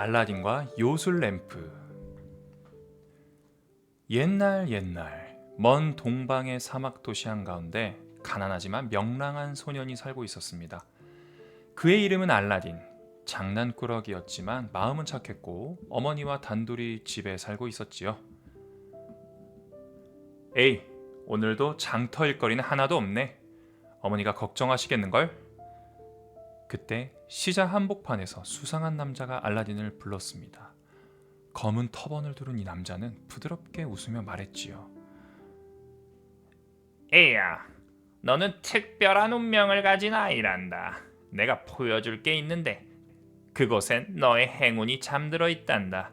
알라딘과 요술 램프 옛날 옛날 먼 동방의 사막 도시 한가운데 가난하지만 명랑한 소년이 살고 있었습니다. 그의 이름은 알라딘. 장난꾸러기였지만 마음은 착했고 어머니와 단둘이 집에 살고 있었지요. 에이, 오늘도 장터 일거리는 하나도 없네. 어머니가 걱정하시겠는걸? 그때 시장 한복판에서 수상한 남자가 알라딘을 불렀습니다. 검은 터번을 두른 이 남자는 부드럽게 웃으며 말했지요. 에야, 너는 특별한 운명을 가진 아이란다. 내가 보여줄 게 있는데 그곳엔 너의 행운이 잠들어 있단다.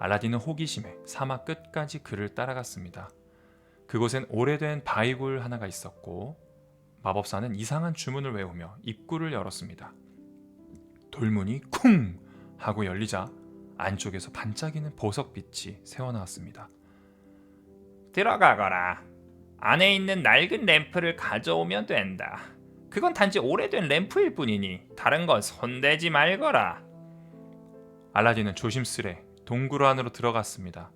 알라딘은 호기심에 사막 끝까지 그를 따라갔습니다. 그곳엔 오래된 바위굴 하나가 있었고 마법사는 이상한 주문을 외우며 입구를 열었습니다. 돌문이 쿵 하고 열리자 안쪽에서 반짝이는 보석빛이 새어나왔습니다. 들어가거라. 안에 있는 낡은 램프를 가져오면 된다. 그건 단지 오래된 램프일 뿐이니 다른 건 손대지 말거라. 알라딘은 조심스레 동굴 안으로 들어갔습니다.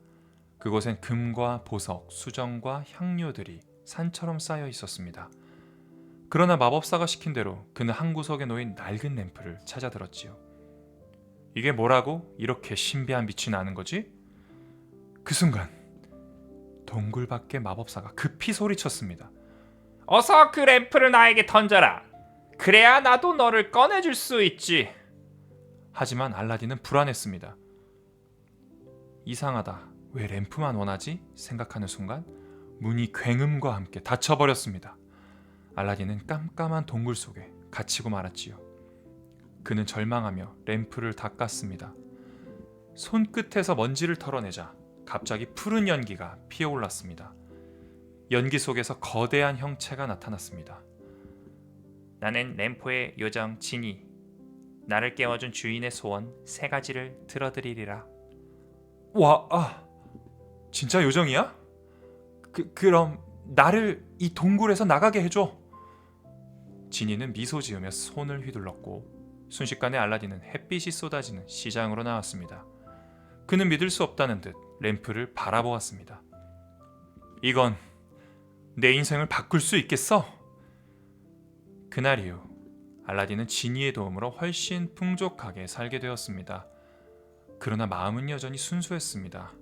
그곳엔 금과 보석, 수정과 향료들이 산처럼 쌓여 있었습니다. 그러나 마법사가 시킨 대로 그는 한 구석에 놓인 낡은 램프를 찾아들었지요. 이게 뭐라고 이렇게 신비한 빛이 나는 거지? 그 순간 동굴 밖에 마법사가 급히 소리쳤습니다. 어서 그 램프를 나에게 던져라. 그래야 나도 너를 꺼내줄 수 있지. 하지만 알라딘은 불안했습니다. 이상하다. 왜 램프만 원하지? 생각하는 순간 문이 굉음과 함께 닫혀버렸습니다. 알라딘은 깜깜한 동굴 속에 갇히고 말았지요. 그는 절망하며 램프를 닦았습니다. 손끝에서 먼지를 털어내자 갑자기 푸른 연기가 피어올랐습니다. 연기 속에서 거대한 형체가 나타났습니다. 나는 램프의 요정 진이. 나를 깨워준 주인의 소원 세 가지를 들어드리리라. 와, 아, 진짜 요정이야? 그 그럼 나를 이 동굴에서 나가게 해줘. 지니는 미소 지으며 손을 휘둘렀고 순식간에 알라딘은 햇빛이 쏟아지는 시장으로 나왔습니다. 그는 믿을 수 없다는 듯 램프를 바라보았습니다. 이건 내 인생을 바꿀 수 있겠어? 그날 이후 알라딘은 지니의 도움으로 훨씬 풍족하게 살게 되었습니다. 그러나 마음은 여전히 순수했습니다.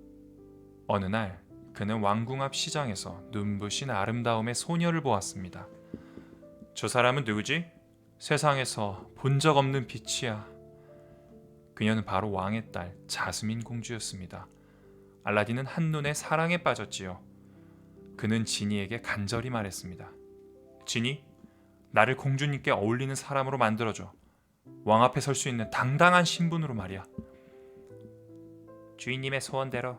어느 날 그는 왕궁 앞 시장에서 눈부신 아름다움의 소녀를 보았습니다. 저 사람은 누구지? 세상에서 본 적 없는 빛이야. 그녀는 바로 왕의 딸 자스민 공주였습니다. 알라딘은 한눈에 사랑에 빠졌지요. 그는 지니에게 간절히 말했습니다. 지니, 나를 공주님께 어울리는 사람으로 만들어줘. 왕 앞에 설 수 있는 당당한 신분으로 말이야. 주인님의 소원대로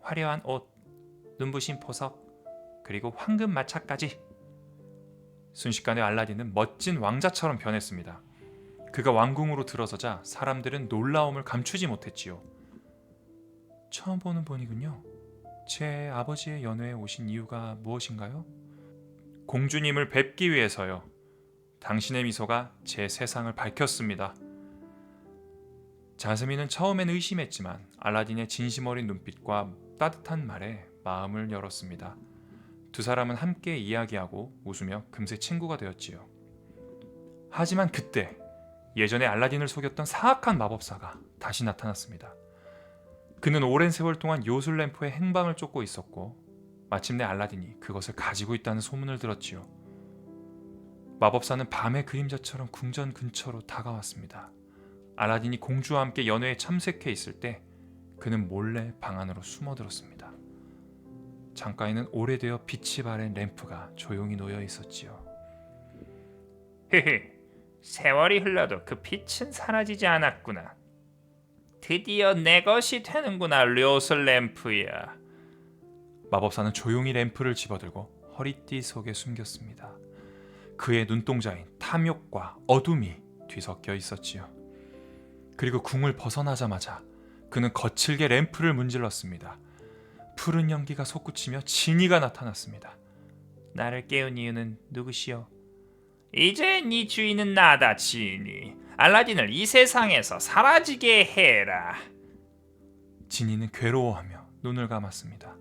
화려한 옷, 눈부신 보석, 그리고 황금 마차까지. 순식간에 알라딘은 멋진 왕자처럼 변했습니다. 그가 왕궁으로 들어서자 사람들은 놀라움을 감추지 못했지요. 처음 보는 분이군요. 제 아버지의 연회에 오신 이유가 무엇인가요? 공주님을 뵙기 위해서요. 당신의 미소가 제 세상을 밝혔습니다. 자스민은 처음엔 의심했지만 알라딘의 진심 어린 눈빛과 따뜻한 말에 마음을 열었습니다. 두 사람은 함께 이야기하고 웃으며 금세 친구가 되었지요. 하지만 그때 예전에 알라딘을 속였던 사악한 마법사가 다시 나타났습니다. 그는 오랜 세월 동안 요술 램프의 행방을 쫓고 있었고 마침내 알라딘이 그것을 가지고 있다는 소문을 들었지요. 마법사는 밤의 그림자처럼 궁전 근처로 다가왔습니다. 알라딘이 공주와 함께 연회에 참석해 있을 때 그는 몰래 방 안으로 숨어들었습니다. 창가에는 오래되어 빛이 바랜 램프가 조용히 놓여 있었지요. 헤헤, 세월이 흘러도 그 빛은 사라지지 않았구나. 드디어 내 것이 되는구나, 료슬 램프야. 마법사는 조용히 램프를 집어들고 허리띠 속에 숨겼습니다. 그의 눈동자인 탐욕과 어둠이 뒤섞여 있었지요. 그리고 궁을 벗어나자마자 그는 거칠게 램프를 문질렀습니다. 푸른 연기가 솟구치며 진이가 나타났습니다. 나를 깨운 이유는 누구시오? 이제 네 주인은 나다, 지니. 알라딘을 이 세상에서 사라지게 해라. 지니는 괴로워하며 눈을 감았습니다.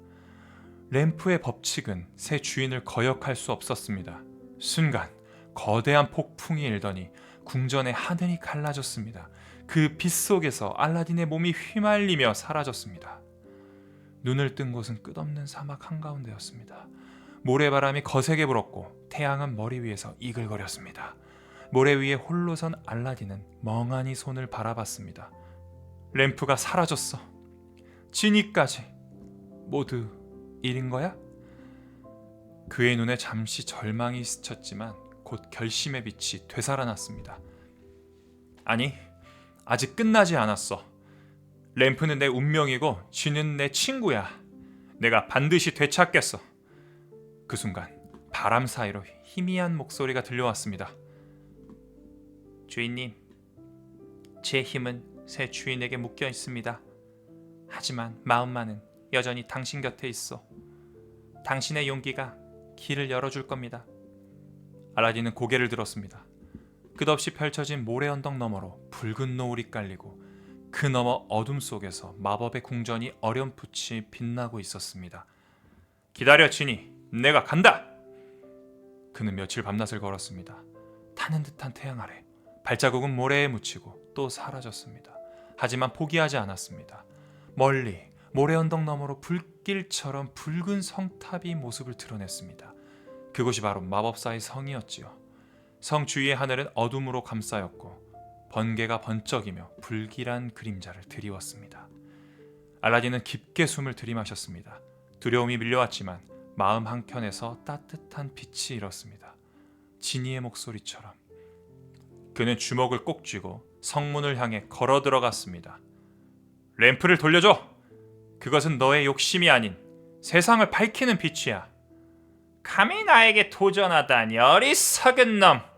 램프의 법칙은 새 주인을 거역할 수 없었습니다. 순간 거대한 폭풍이 일더니 궁전의 하늘이 갈라졌습니다. 그 빛 속에서 알라딘의 몸이 휘말리며 사라졌습니다. 눈을 뜬 곳은 끝없는 사막 한가운데였습니다. 모래바람이 거세게 불었고 태양은 머리 위에서 이글거렸습니다. 모래 위에 홀로 선 알라딘은 멍하니 손을 바라봤습니다. 램프가 사라졌어. 지니까지 모두 잃은 거야? 그의 눈에 잠시 절망이 스쳤지만 곧 결심의 빛이 되살아났습니다. 아니, 아직 끝나지 않았어. 램프는 내 운명이고 쥐는 내 친구야. 내가 반드시 되찾겠어. 그 순간 바람 사이로 희미한 목소리가 들려왔습니다. 주인님, 제 힘은 새 주인에게 묶여 있습니다. 하지만 마음만은 여전히 당신 곁에 있어. 당신의 용기가 길을 열어줄 겁니다. 알라딘은 고개를 들었습니다. 끝없이 펼쳐진 모래 언덕 너머로 붉은 노을이 깔리고 그 너머 어둠 속에서 마법의 궁전이 어렴풋이 빛나고 있었습니다. 기다려 지니, 내가 간다. 그는 며칠 밤낮을 걸었습니다. 타는 듯한 태양 아래 발자국은 모래에 묻히고 또 사라졌습니다. 하지만 포기하지 않았습니다. 멀리 모래 언덕 너머로 불길처럼 붉은 성탑이 모습을 드러냈습니다. 그곳이 바로 마법사의 성이었지요. 성 주위의 하늘은 어둠으로 감싸였고 번개가 번쩍이며 불길한 그림자를 드리웠습니다. 알라딘은 깊게 숨을 들이마셨습니다. 두려움이 밀려왔지만 마음 한켠에서 따뜻한 빛이 일었습니다. 지니의 목소리처럼 그는 주먹을 꼭 쥐고 성문을 향해 걸어 들어갔습니다. 램프를 돌려줘. 그것은 너의 욕심이 아닌 세상을 밝히는 빛이야. 감히 나에게 도전하다니 어리석은 놈.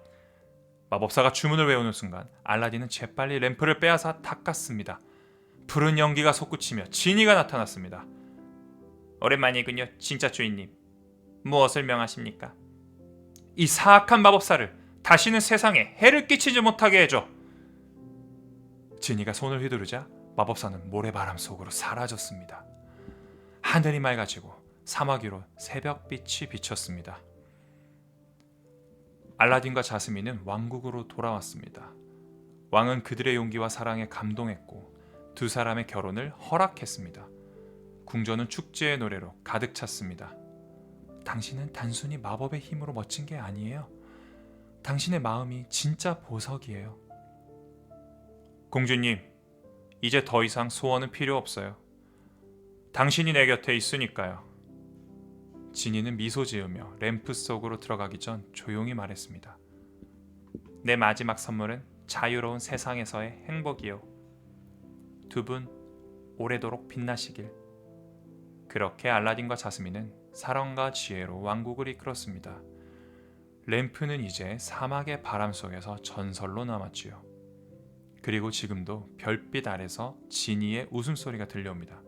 마법사가 주문을 외우는 순간 알라딘은 재빨리 램프를 빼앗아 닦았습니다. 푸른 연기가 솟구치며 지니가 나타났습니다. 오랜만이군요, 진짜 주인님. 무엇을 명하십니까? 이 사악한 마법사를 다시는 세상에 해를 끼치지 못하게 해줘. 지니가 손을 휘두르자 마법사는 모래바람 속으로 사라졌습니다. 하늘이 맑아지고 사막 위로 새벽빛이 비쳤습니다. 알라딘과 자스민은 왕국으로 돌아왔습니다. 왕은 그들의 용기와 사랑에 감동했고 두 사람의 결혼을 허락했습니다. 궁전은 축제의 노래로 가득 찼습니다. 당신은 단순히 마법의 힘으로 멋진 게 아니에요. 당신의 마음이 진짜 보석이에요. 공주님, 이제 더 이상 소원은 필요 없어요. 당신이 내 곁에 있으니까요. 지니는 미소 지으며 램프 속으로 들어가기 전 조용히 말했습니다. 내 마지막 선물은 자유로운 세상에서의 행복이요. 두 분 오래도록 빛나시길. 그렇게 알라딘과 자스민은 사랑과 지혜로 왕국을 이끌었습니다. 램프는 이제 사막의 바람 속에서 전설로 남았지요. 그리고 지금도 별빛 아래서 지니의 웃음소리가 들려옵니다.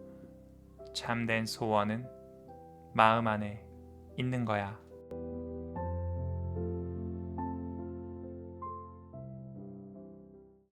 참된 소원은 마음 안에 있는 거야.